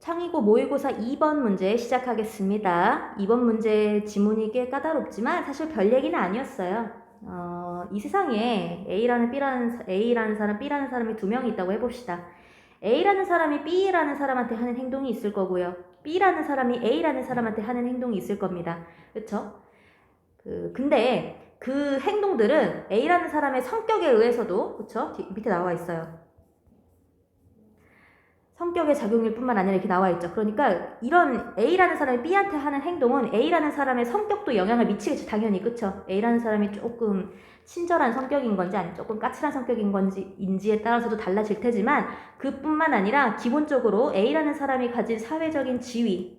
창의고 모의고사 2번 문제 시작하겠습니다. 2번 문제 지문이 꽤 까다롭지만 사실 별 얘기는 아니었어요. 어, 이 세상에 A라는 B라는 사- A라는 사람, B라는 사람이 두 명이 있다고 해봅시다. A라는 사람이 B라는 사람한테 하는 행동이 있을 거고요. B라는 사람이 A라는 사람한테 하는 행동이 있을 겁니다. 그렇죠? 그 근데 그 행동들은 A라는 사람의 성격에 의해서도 그렇죠? 밑에 나와 있어요. 성격의 작용일 뿐만 아니라 이렇게 나와 있죠. 그러니까 이런 A라는 사람이 B한테 하는 행동은 A라는 사람의 성격도 영향을 미치겠죠. 당연히 그쵸? A라는 사람이 조금 친절한 성격인 건지 아니면 조금 까칠한 성격인 건지 인지에 따라서도 달라질 테지만 그뿐만 아니라 기본적으로 A라는 사람이 가진 사회적인 지위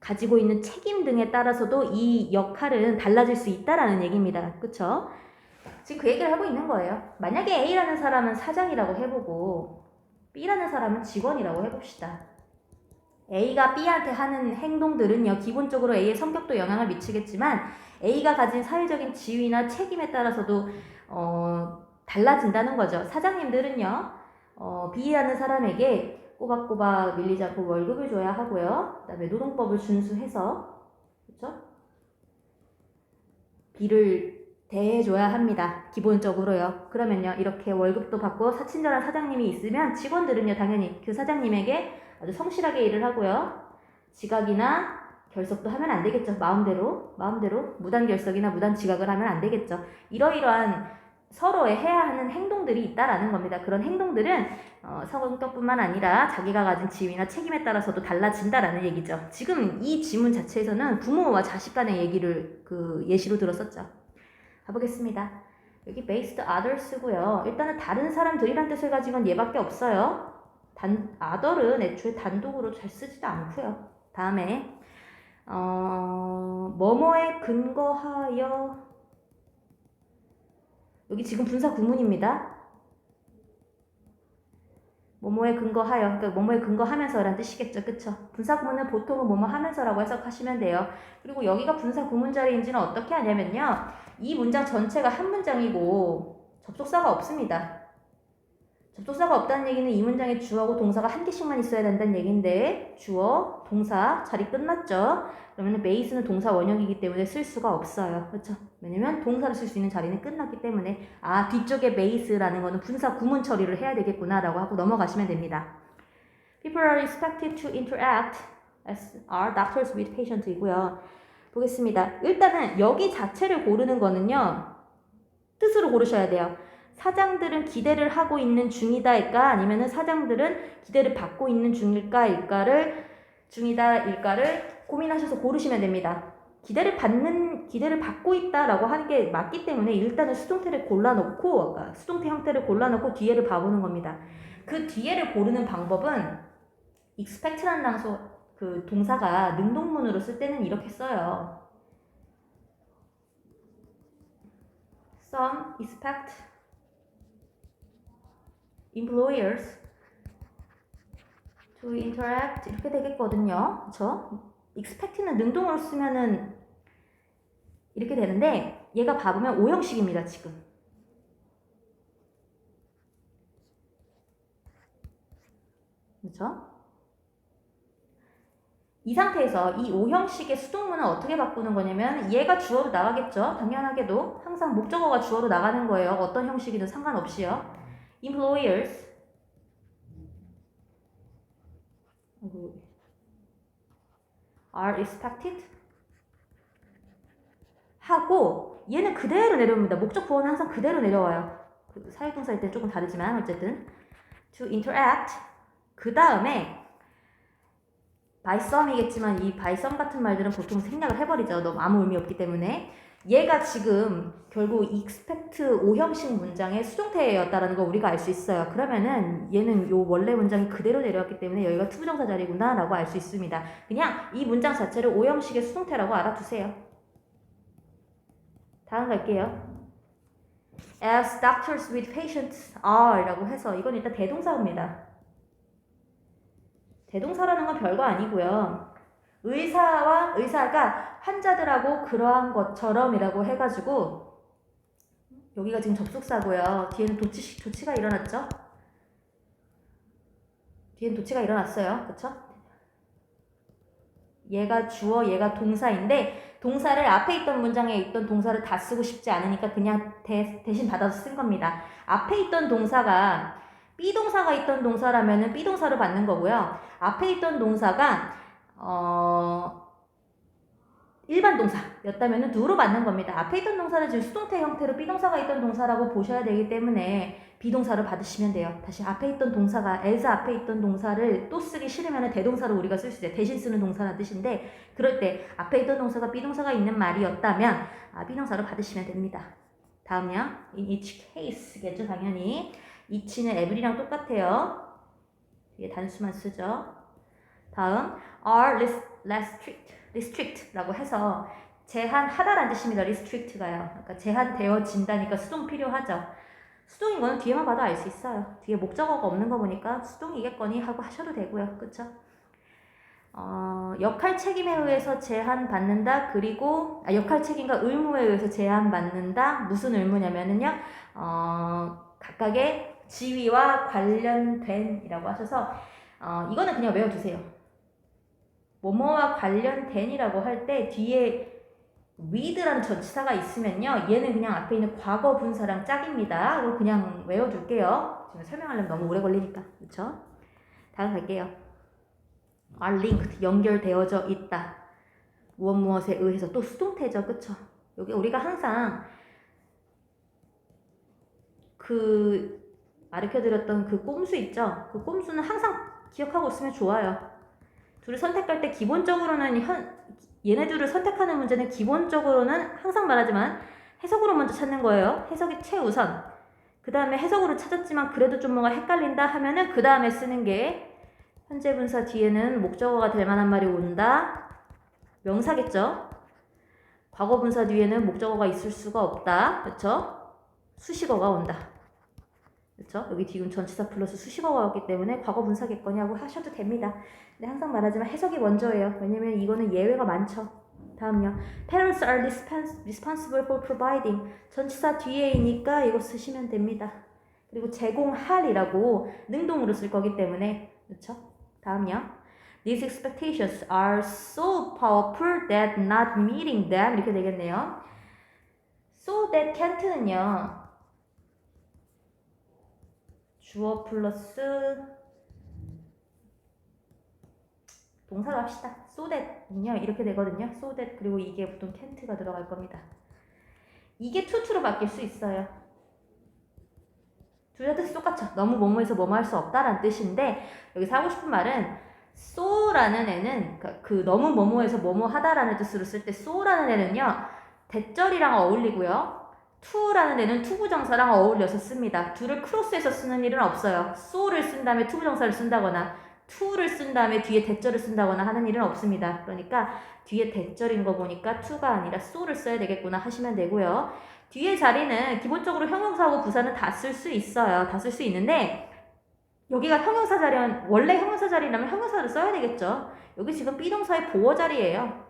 가지고 있는 책임 등에 따라서도 이 역할은 달라질 수 있다라는 얘기입니다. 그쵸? 지금 그 얘기를 하고 있는 거예요. 만약에 A라는 사람은 사장이라고 해보고 B라는 사람은 직원이라고 해봅시다. A가 B한테 하는 행동들은요, 기본적으로 A의 성격도 영향을 미치겠지만 A가 가진 사회적인 지위나 책임에 따라서도 어, 달라진다는 거죠. 사장님들은요, 어, B라는 사람에게 꼬박꼬박 밀리지 않고 월급을 줘야 하고요. 그 다음에 노동법을 준수해서 그렇죠? B를 대해줘야 합니다. 기본적으로요. 그러면요, 이렇게 월급도 받고 사친절한 사장님이 있으면 직원들은요, 당연히 그 사장님에게 아주 성실하게 일을 하고요. 지각이나 결석도 하면 안 되겠죠. 마음대로, 마음대로 무단 결석이나 무단 지각을 하면 안 되겠죠. 이러이러한 서로의 해야 하는 행동들이 있다라는 겁니다. 그런 행동들은 어, 성격뿐만 아니라 자기가 가진 지위나 책임에 따라서도 달라진다라는 얘기죠. 지금 이 지문 자체에서는 부모와 자식 간의 얘기를 그 예시로 들었었죠. 가보겠습니다. 여기 based others고요. 일단은 다른 사람들이란 뜻을 건 얘밖에 없어요. 단 other은 애초에 단독으로 잘 쓰지도 않고요. 다음에 어, 뭐뭐에 근거하여 여기 지금 분사 구문입니다. 뭐뭐에 근거하여, 그러니까 뭐뭐에 근거하면서라는 뜻이겠죠, 그쵸? 분사 구문은 보통은 뭐뭐 하면서라고 해석하시면 돼요. 그리고 여기가 분사 구문 자리인지는 어떻게 하냐면요. 이 문장 전체가 한 문장이고 접속사가 없습니다. 접속사가 없다는 얘기는 이 문장에 주어하고 동사가 한 개씩만 있어야 된다는 얘기인데 주어, 동사, 자리 끝났죠? 그러면 베이스는 동사 원형이기 때문에 쓸 수가 없어요. 그렇죠? 왜냐면 동사를 쓸 수 있는 자리는 끝났기 때문에 아 뒤쪽에 베이스라는 거는 분사 구문 처리를 해야 되겠구나라고 하고 넘어가시면 됩니다. People are expected to interact as are doctors with patient이고요. 보겠습니다. 일단은 여기 자체를 고르는 거는요. 뜻으로 고르셔야 돼요. 사장들은 기대를 하고 있는 중이다일까 아니면은 사장들은 기대를 받고 있는 중일까일까를 중이다일까를 고민하셔서 고르시면 됩니다. 기대를 받는 기대를 받고 있다라고 하는 게 맞기 때문에 일단은 수동태를 골라놓고 수동태 형태를 골라놓고 뒤에를 봐보는 겁니다. 그 뒤에를 고르는 방법은 expect라는 단서 그 동사가 능동문으로 쓸 때는 이렇게 써요. Some expect employers to interact 이렇게 되겠거든요. 그렇죠? expect는 능동으로 쓰면은 이렇게 되는데 얘가 봐보면 오형식입니다. 지금. 그렇죠? 이 상태에서 이 오형식의 수동문은 어떻게 바꾸는 거냐면 얘가 주어로 나가겠죠. 당연하게도 항상 목적어가 주어로 나가는 거예요. 어떤 형식이든 상관없이요. employers are expected 하고 얘는 그대로 내려옵니다. 목적 부호는 항상 그대로 내려와요. 그 사회동사일 때 조금 다르지만 어쨌든 to interact 그 다음에 some이겠지만 이 some 같은 말들은 보통 생략을 해버리죠. 너무 아무 의미 없기 때문에 얘가 지금 결국 expect 오형식 문장의 수동태였다라는 걸 우리가 알 수 있어요. 그러면은 얘는 요 원래 문장이 그대로 내려왔기 때문에 여기가 투부정사 자리구나라고 알 수 있습니다. 그냥 이 문장 자체를 오형식의 수동태라고 알아두세요. 다음 갈게요. As doctors with patients are 라고 해서 이건 일단 대동사입니다. 대동사라는 건 별거 아니고요. 의사와 의사가 환자들하고 그러한 것처럼이라고 해가지고 여기가 지금 접속사고요. 뒤에는 도치, 조치가 일어났죠? 뒤엔 도치가 일어났어요. 그쵸? 얘가 주어, 얘가 동사인데 동사를 앞에 있던 문장에 있던 동사를 다 쓰고 싶지 않으니까 그냥 대, 대신 받아서 쓴 겁니다. 앞에 있던 동사가 비동사가 있던 동사라면은 비동사로 받는 거고요. 앞에 있던 동사가 어 일반 동사였다면은 do로 받는 겁니다. 앞에 있던 동사는 지금 수동태 형태로 비동사가 있던 동사라고 보셔야 되기 때문에 비동사로 받으시면 돼요. 다시 앞에 있던 동사가 as 앞에 있던 동사를 또 쓰기 싫으면 대동사로 우리가 쓸 수 있어요. 대신 쓰는 동사라는 뜻인데 그럴 때 앞에 있던 동사가 비동사가 있는 말이었다면 아, 비동사로 받으시면 됩니다. 다음요. in each case겠죠 당연히. Each는 every랑 똑같아요. 뒤에 단수만 쓰죠. 다음 are less, less strict, restrict라고 해서 제한하다라는 뜻입니다. restrict가요. 그러니까 제한되어진다니까 수동 필요하죠. 수동인 거는 뒤에만 봐도 알 수 있어요. 뒤에 목적어가 없는 거 보니까 수동이겠거니 하고 하셔도 되고요. 그쵸? 어, 역할 책임에 의해서 제한받는다. 그리고 아, 역할 책임과 의무에 의해서 제한받는다. 무슨 의무냐면은요. 어, 각각의 지위와 관련된이라고 하셔서 어, 이거는 그냥 외워두세요. 뭐뭐와 관련된이라고 할 때 뒤에 with라는 전치사가 있으면요. 얘는 그냥 앞에 있는 과거 분사랑 짝입니다. 그리고 그냥 외워둘게요. 지금 설명하려면 너무 오래 걸리니까. 그쵸? 다음 갈게요. are linked, 연결되어져 있다. 무엇 무엇에 의해서 또 수동태죠. 그쵸? 여기 우리가 항상 그 가르쳐드렸던 그 꼼수 있죠? 그 꼼수는 항상 기억하고 있으면 좋아요. 둘을 선택할 때 기본적으로는 현, 얘네 둘을 선택하는 문제는 기본적으로는 항상 말하지만 해석으로 먼저 찾는 거예요. 해석이 최우선. 그 다음에 해석으로 찾았지만 그래도 좀 뭔가 헷갈린다 하면은 그 다음에 쓰는 게 현재 분사 뒤에는 목적어가 될 만한 말이 온다. 명사겠죠? 과거 분사 뒤에는 목적어가 있을 수가 없다. 그렇죠? 수식어가 온다. 그렇죠? 여기 뒤은 전치사 플러스 수식어가 왔기 때문에 과거 분사겠거냐고 하셔도 됩니다. 근데 항상 말하지만 해석이 먼저예요. 왜냐면 이거는 예외가 많죠. 다음요. Parents are responsible for providing. 전치사 뒤에 이니까 이거 쓰시면 됩니다. 그리고 제공할이라고 능동으로 쓸 거기 때문에 그렇죠? 다음요. These expectations are so powerful that not meeting them 이렇게 되겠네요. So that can't는요. 주어 플러스 동사로 합시다. so that은요 이렇게 되거든요. so that 그리고 이게 보통 can't가 들어갈 겁니다. 이게 투투로 바뀔 수 있어요. 둘다 뜻이 똑같죠. 너무 뭐뭐해서 뭐뭐 할 수 없다라는 뜻인데 여기서 하고 싶은 말은 so라는 애는 그, 그 너무 뭐뭐해서 뭐뭐 하다라는 뜻으로 쓸 때 so라는 애는요 대절이랑 어울리고요. To라는 애는 투부정사랑 어울려서 씁니다. 둘을 크로스해서 쓰는 일은 없어요. so를 쓴 다음에 투부정사를 쓴다거나 to를 쓴 다음에 뒤에 대절을 쓴다거나 하는 일은 없습니다. 그러니까 뒤에 대절인 거 보니까 to가 아니라 so를 써야 되겠구나 하시면 되고요. 뒤에 자리는 기본적으로 형용사하고 부사는 다 쓸 수 있어요. 다 쓸 수 있는데 여기가 형용사 자리면 원래 형용사 자리라면 형용사를 써야 되겠죠. 여기 지금 비동사의 보어 자리예요.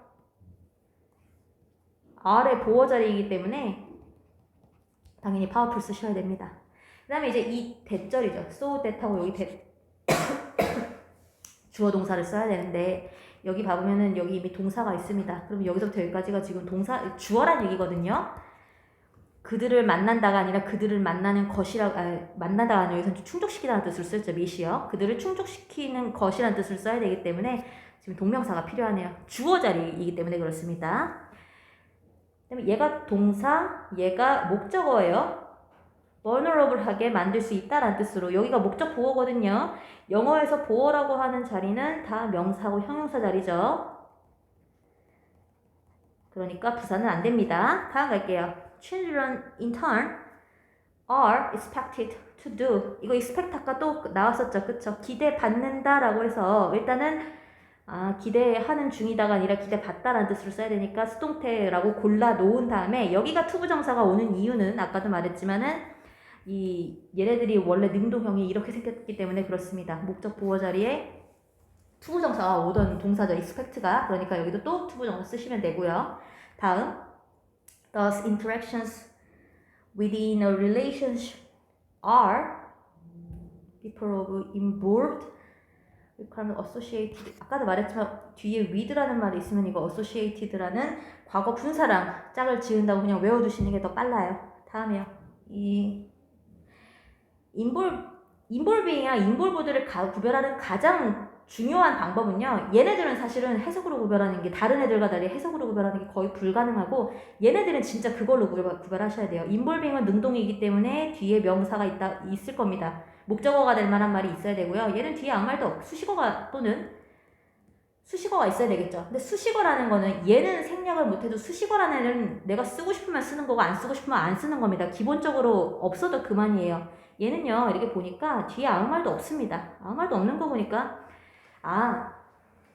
R의 보어 자리이기 때문에 당연히 파워풀 쓰셔야 됩니다. 그 다음에 이제 이 대절이죠. so that하고 여기 대 주어 동사를 써야 되는데 여기 봐보면은 여기 이미 동사가 있습니다. 그럼 여기서부터 여기까지가 지금 동사 주어란 얘기거든요. 그들을 만난다가 아니라 그들을 만나는 것이라 아, 만난다가 아니라 여기서 충족시키다는 뜻을 쓰죠. 미시요. 그들을 충족시키는 것이라는 뜻을 써야 되기 때문에 지금 동명사가 필요하네요. 주어 자리이기 때문에 그렇습니다. 그다음에 얘가 동사, 얘가 목적어예요. vulnerable하게 만들 수 있다라는 뜻으로 여기가 목적 보어거든요. 영어에서 보어라고 하는 자리는 다 명사고 형용사 자리죠. 그러니까 부사는 안 됩니다. 다음 갈게요. Children in turn are expected to do. 이거 expect 아까 또 나왔었죠. 그쵸? 기대받는다라고 해서 일단은 아, 기대하는 중이다가 아니라 기대받다라는 뜻으로 써야 되니까 수동태라고 골라 놓은 다음에 여기가 투부정사가 오는 이유는 아까도 말했지만은 이 얘네들이 원래 능동형이 이렇게 생겼기 때문에 그렇습니다. 목적 보호 자리에 투부정사가 오던 동사죠. expect가. 그러니까 여기도 또 투부정사 쓰시면 되고요. 다음 Thus interactions within a relationship are people of involved 그러면 associated 아까도 말했지만 뒤에 with라는 말이 있으면 이거 associated라는 과거 분사랑 짝을 지은다고 그냥 외워두시는 게 더 빨라요. 다음에요. 이 인볼 인볼빙이랑 인볼보드를 가- 구별하는 가장 중요한 방법은요. 얘네들은 사실은 해석으로 구별하는 게 다른 애들과 달리 해석으로 구별하는 게 거의 불가능하고 얘네들은 진짜 그걸로 구별, 구별하셔야 돼요. 인볼빙은 능동이기 때문에 뒤에 명사가 있다 있을 겁니다. 목적어가 될 만한 말이 있어야 되고요. 얘는 뒤에 아무 말도 없, 수식어가 또는 수식어가 있어야 되겠죠. 근데 수식어라는 거는 얘는 생략을 못해도 수식어라는 애는 내가 쓰고 싶으면 쓰는 거고 안 쓰고 싶으면 안 쓰는 겁니다. 기본적으로 없어도 그만이에요. 얘는요 이렇게 보니까 뒤에 아무 말도 없습니다. 아무 말도 없는 거 보니까 아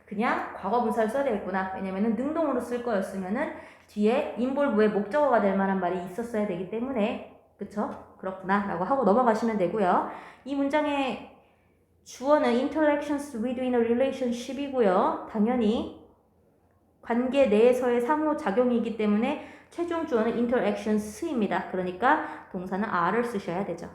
그냥 과거 분사를 써야 되겠구나. 왜냐면은 능동으로 쓸 거였으면은 뒤에 인볼브의 목적어가 될 만한 말이 있었어야 되기 때문에 그쵸? 그렇구나 라고 하고 넘어가시면 되고요. 이 문장의 주어는 interactions within a relationship이고요. 당연히 관계 내에서의 상호작용이기 때문에 최종 주어는 interactions입니다. 그러니까 동사는 are를 쓰셔야 되죠.